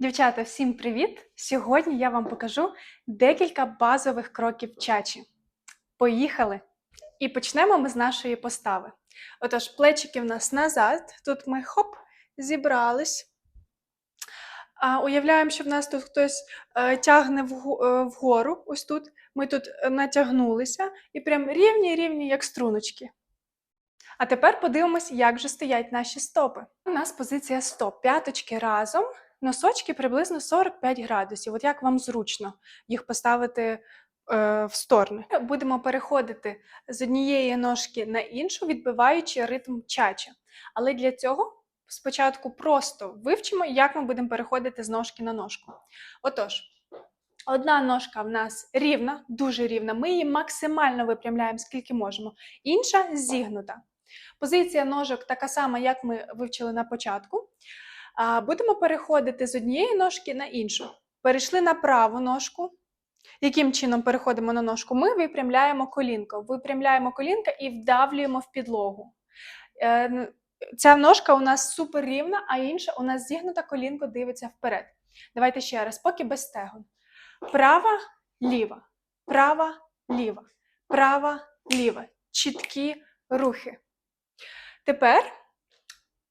Дівчата, всім привіт! Сьогодні я вам покажу декілька базових кроків чачі. Поїхали! І почнемо ми з нашої постави. Отож, плечики в нас назад. Тут ми хоп, зібрались. А, уявляємо, що в нас тут хтось е, тягне е, вгору. Ось тут. Ми тут е, натягнулися і прям рівні-рівні, як струночки. А тепер подивимось, як же стоять наші стопи. У нас позиція стоп. П'яточки разом, носочки приблизно 45 градусів. От як вам зручно їх поставити е, в сторони. Будемо переходити з однієї ножки на іншу, відбиваючи ритм чача. Але для цього спочатку просто вивчимо, як ми будемо переходити з ножки на ножку. Отож, одна ножка в нас рівна, дуже рівна. Ми її максимально випрямляємо, скільки можемо. Інша зігнута. Позиція ножок така сама, як ми вивчили на початку. Будемо переходити з однієї ножки на іншу. Перейшли на праву ножку. Яким чином переходимо на ножку? Ми випрямляємо колінко. Випрямляємо колінка і вдавлюємо в підлогу. Е, Ця ножка у нас супер рівна, а інша у нас зігнута колінко дивиться вперед. Давайте ще раз, поки без стегон. Права, ліва, права, ліва, права, ліва. Чіткі рухи. Тепер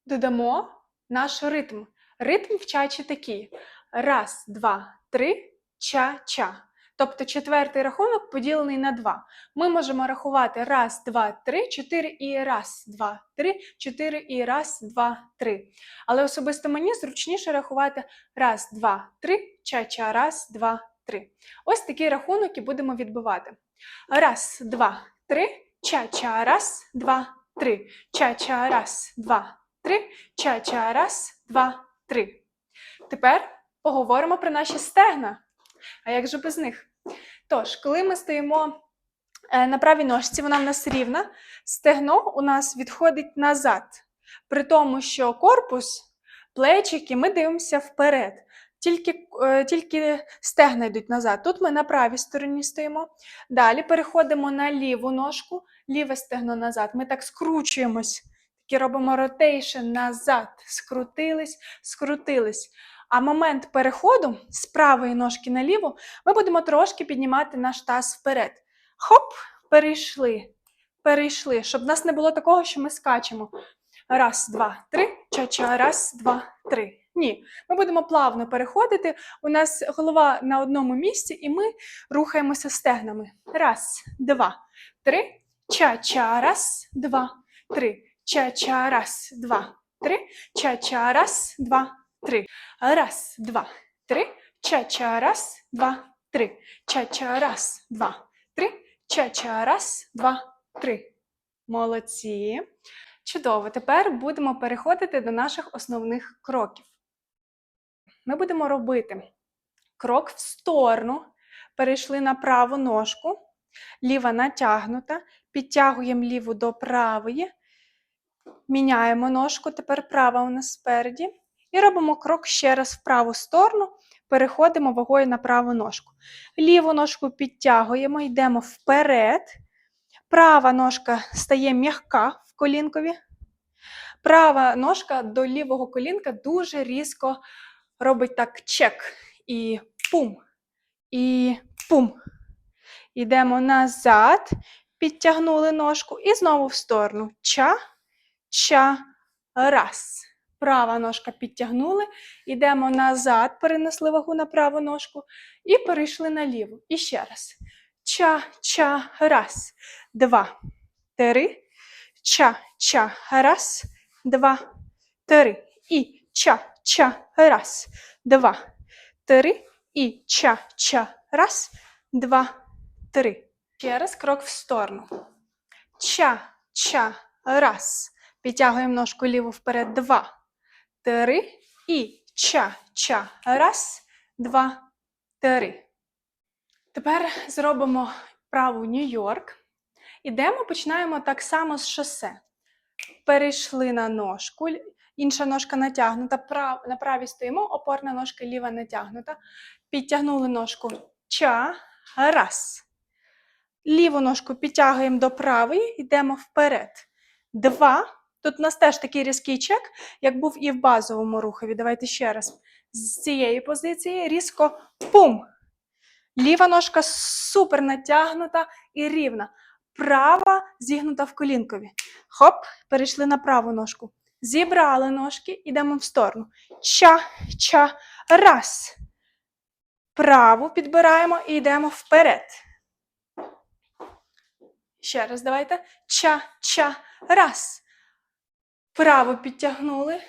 додамо наш ритм. Ритм в чачі такий: раз, два, три, ча-ча. Тобто четвертий рахунок поділений на два. Ми можемо рахувати раз, два, три, чотири і раз, два, три, чотири і раз, два, три. Але особисто мені зручніше рахувати раз, два, три, ча-ча, раз, два, три. Ось такий рахунок і будемо відбивати. Раз, два, три, ча-ча, раз, два, три. Ча-ча, раз, два, три. Ча-ча, раз, два, три. Тепер поговоримо про наші стегна. А як же без них? Тож, коли ми стоїмо е, на правій ножці, вона в нас рівна, стегно у нас відходить назад. При тому, що корпус, плечики, ми дивимося вперед. Тільки, е, тільки стегна йдуть назад. Тут ми на правій стороні стоїмо. Далі переходимо на ліву ножку, ліве стегно назад. Ми так скручуємось, такі робимо ротейшн назад. Скрутились, скрутились. А момент переходу з правої ножки на ліву ми будемо трошки піднімати наш таз вперед. Хоп, перейшли, перейшли, щоб в нас не було такого, що ми скачемо. Раз, два, три, ча-ча, раз, два, три. Ні, ми будемо плавно переходити. У нас голова на одному місці, і ми рухаємося стегнами. Раз, два, три, ча-ча, раз, два, три, ча-ча, раз, два, три, ча-ча, раз, два, три. Раз, два, три, ча-ча, раз, два, три, ча-ча, раз, два, три, ча-ча, раз, два, три. Молодці. Чудово. Тепер будемо переходити до наших основних кроків. Ми будемо робити крок в сторону, перейшли на праву ножку, ліва натягнута, підтягуємо ліву до правої, міняємо ножку, тепер права у нас спереді. І робимо крок ще раз в праву сторону, переходимо вагою на праву ножку. Ліву ножку підтягуємо, йдемо вперед. Права ножка стає м'яка в колінкові. Права ножка до лівого колінка дуже різко робить так чек. І пум. І пум. Йдемо назад, підтягнули ножку і знову в сторону. Ча, ча, раз. Права ножка підтягнули, йдемо назад, перенесли вагу на праву ножку і перейшли на ліву. І ще раз. Ча-ча, раз, два, три. Ча-ча, раз, два, три. І ча-ча, раз, два, три. І ча-ча, раз, два, три. Ще раз крок в сторону. Ча-ча, раз. Підтягуємо ножку ліву вперед. Два, три. І ча-ча. Раз, два, три. Тепер зробимо праву Нью-Йорк. Ідемо, починаємо так само з шосе. Перейшли на ножку, інша ножка натягнута, прав, на правій стоїмо, опорна ножка ліва натягнута. Підтягнули ножку ча, раз. Ліву ножку підтягуємо до правої, йдемо вперед. Два. Тут у нас теж такий різкий чек, як був і в базовому рухові. Давайте ще раз. З цієї позиції різко пум. Ліва ножка супер натягнута і рівна. Права зігнута в колінкові. Хоп, перейшли на праву ножку. Зібрали ножки, йдемо в сторону. Ча, ча, раз. Праву підбираємо і йдемо вперед. Ще раз давайте. Ча, ча, раз. Право підтягнули.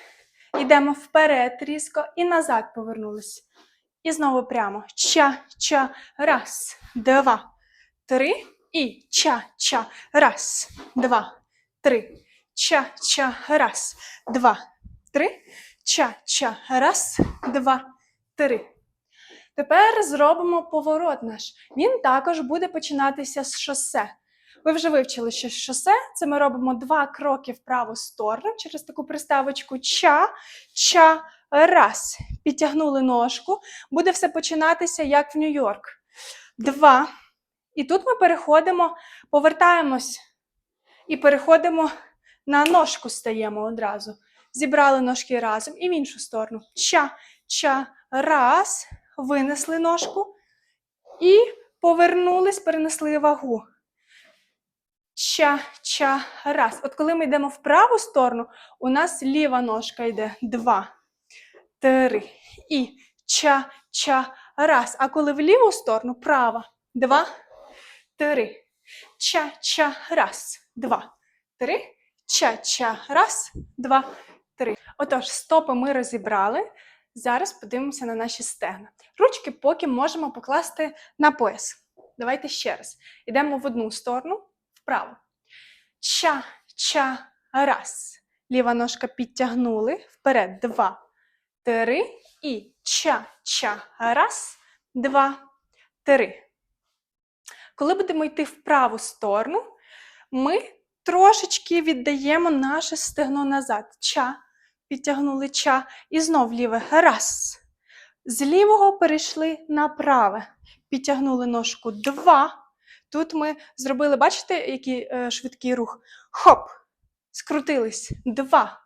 Йдемо вперед різко і назад повернулись. І знову прямо. Ча, ча, раз, два, три. І ча, ча, раз, два, три. Ча, ча, раз, два, три. Ча, ча, раз, два, три. Тепер зробимо поворот наш. Він також буде починатися з шосе. Ви вже вивчили, що шосе це ми робимо два кроки в праву сторону через таку приставочку ча, ча, раз. Підтягнули ножку. Буде все починатися як в Нью-Йорк. Два. І тут ми переходимо, повертаємось і переходимо на ножку стаємо одразу. Зібрали ножки разом і в іншу сторону. Ча, ча, раз. Винесли ножку і повернулись, перенесли вагу. Ча, ча, раз. От коли ми йдемо в праву сторону, у нас ліва ножка йде. Два, три. І ча, ча, раз. А коли в ліву сторону, права. Два, три. Ча, ча, раз. Два, три. Ча, ча, раз, два, три. Отож, стопи ми розібрали. Зараз подивимося на наші стегна. Ручки поки можемо покласти на пояс. Давайте ще раз. Йдемо в одну сторону, вправо. Ча, ча, раз. Ліва ножка підтягнули. Вперед. Два, три. І ча, ча, раз, два, три. Коли будемо йти в праву сторону, ми трошечки віддаємо наше стегно назад. Ча, підтягнули ча. І знов ліве. Раз. З лівого перейшли на праве. Підтягнули ножку. Два. Тут ми зробили, бачите, який е, швидкий рух? Хоп! Скрутились. Два.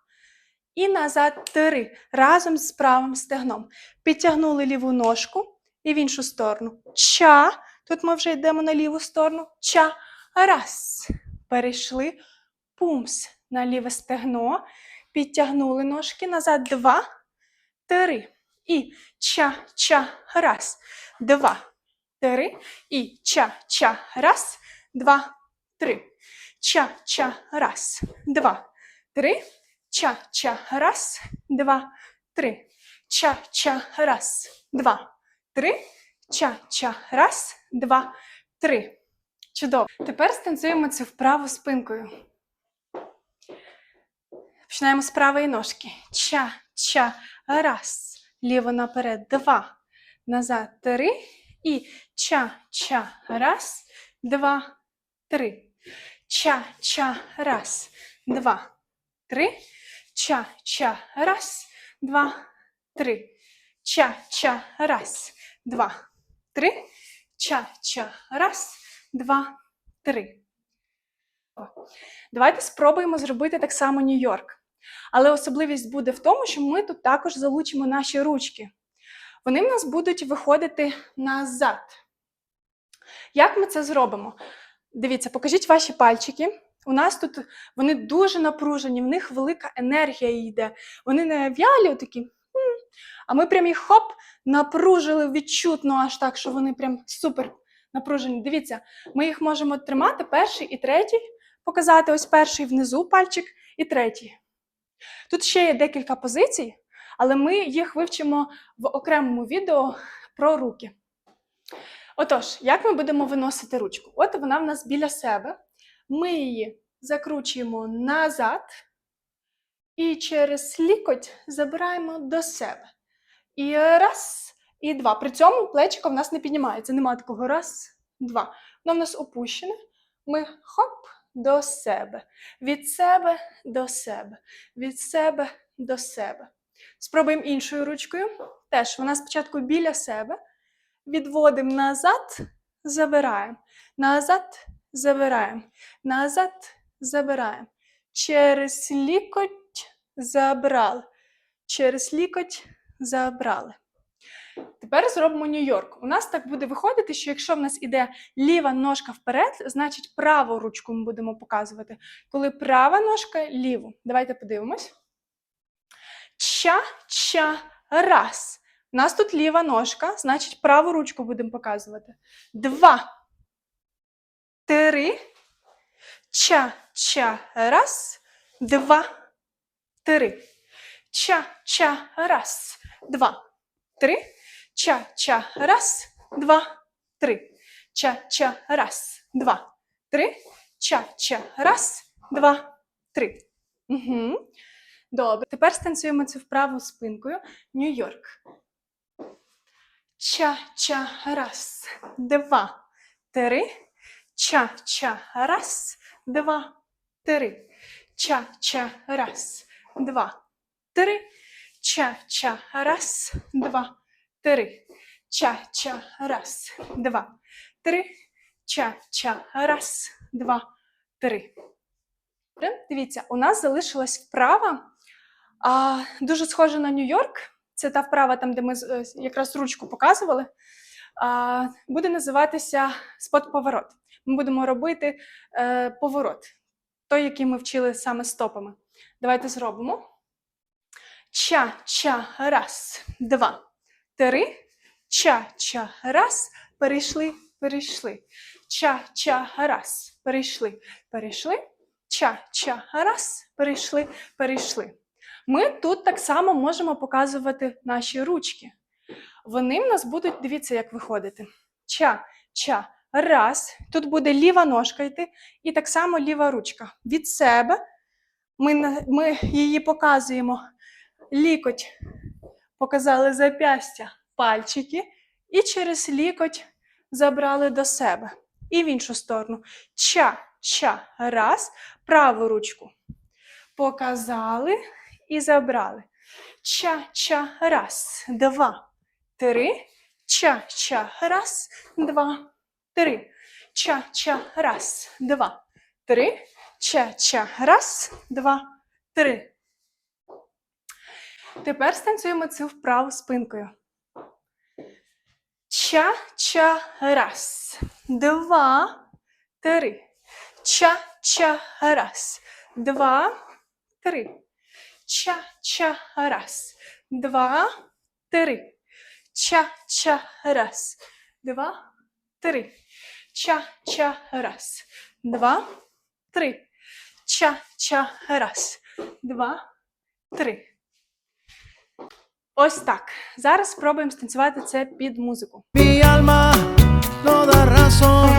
І назад три. Разом з правим стегном. Підтягнули ліву ножку і в іншу сторону. Ча. Тут ми вже йдемо на ліву сторону. Ча. Раз. Перейшли. Пумс. На ліве стегно. Підтягнули ножки. Назад. Два. Три. І ча-ча. Раз. Два. Три. І ча-ча. Раз. Два. Три. Ча-ча. Раз. Два. Три. Ча-ча. Раз. Два. Три. Ча-ча. Раз. Два. Три. Ча-ча. Раз. Два. Три. Чудово. Тепер станцюємо це вправо спинкою. Починаємо з правої ножки. Ча-ча. Раз. Ліво наперед. Два. Назад. Три. І ча-ча. Раз. Два. Три. Ча-ча. Раз. Два. Три. Ча-ча. Раз. Два. Три. Ча-ча. Раз. Два. Три. Ча-ча. Раз. Два. Три. Давайте спробуємо зробити так само Нью-Йорк. Але особливість буде в тому, що ми тут також залучимо наші ручки. Вони в нас будуть виходити назад. Як ми це зробимо? Дивіться, покажіть ваші пальчики. У нас тут вони дуже напружені, в них велика енергія йде. Вони не в'ялі, такі. А ми прям їх хоп, напружили відчутно, аж так, що вони прям супер напружені. Дивіться, ми їх можемо тримати перший і третій, показати ось перший внизу пальчик і третій. Тут ще є декілька позицій, але ми їх вивчимо в окремому відео про руки. Отож, як ми будемо виносити ручку? От вона в нас біля себе. Ми її закручуємо назад і через лікоть забираємо до себе. І раз, і два. При цьому плечико в нас не піднімається. Нема такого раз, два. Воно в нас опущене. Ми хоп до себе. Від себе до себе. Від себе до себе. Спробуємо іншою ручкою. Теж вона спочатку біля себе. Відводимо назад, забираємо. Назад, забираємо. Назад, забираємо. Через лікоть забрали. Через лікоть забрали. Тепер зробимо Нью-Йорк. У нас так буде виходити, що якщо в нас іде ліва ножка вперед, значить праву ручку ми будемо показувати. Коли права ножка ліву. Давайте подивимось. Ча-ча раз. У нас тут ліва ножка, значить праву ручку будемо показувати. Два. Три. Ча-ча раз. Два. Три. Ча-ча раз. Два. Три. Ча-ча раз. Два. Три. Ча-ча раз. Два. Три. Ча-ча раз. Два. Три. Угу. Добре. Тепер станцюємо цю вправу спинкою. Нью-Йорк. Ча-ча раз. Два. Три. Ча-ча раз. Два. Три. Ча-ча раз. Два. Три. Ча-ча раз. Два. Три. Ча-ча раз. Два. Три. Ча-ча раз. Два. Три. Дивіться, у нас залишилась вправа. А, дуже схожа на Нью-Йорк. Це та вправа, там, де ми е, якраз ручку показували. А, буде називатися спот-поворот. Ми будемо робити е, поворот, той, який ми вчили саме стопами. Давайте зробимо. Ча-ча, раз, два, три. Ча-ча, раз. Перейшли, перейшли. Ча-ча, раз. Перейшли, перейшли. Ча-ча, раз. Перейшли, перейшли. Ми тут так само можемо показувати наші ручки. Вони в нас будуть, дивіться, як виходити. Ча-ча, раз. Тут буде ліва ножка йти, і так само ліва ручка. Від себе ми, ми її показуємо. Лікоть показали запястя, пальчики, і через лікоть забрали до себе. І в іншу сторону. Ча-ча, раз. Праву ручку показали і забрали. Ча-ча, раз, два, три. Ча-ча, раз, два, три. Ча-ча, раз, два, три. Ча-ча, раз, два, три. Тепер станцюємо цю вправу спинкою. Ча-ча, раз, два, три. Ча-ча, раз, два, три. Ча-ча, раз, два, три. Ча-ча, раз, два, три. Ча-ча, раз, два, три. Ча-ча, раз, два, три. Ось так. Зараз спробуємо станцювати це під музику. Mi alma no da razón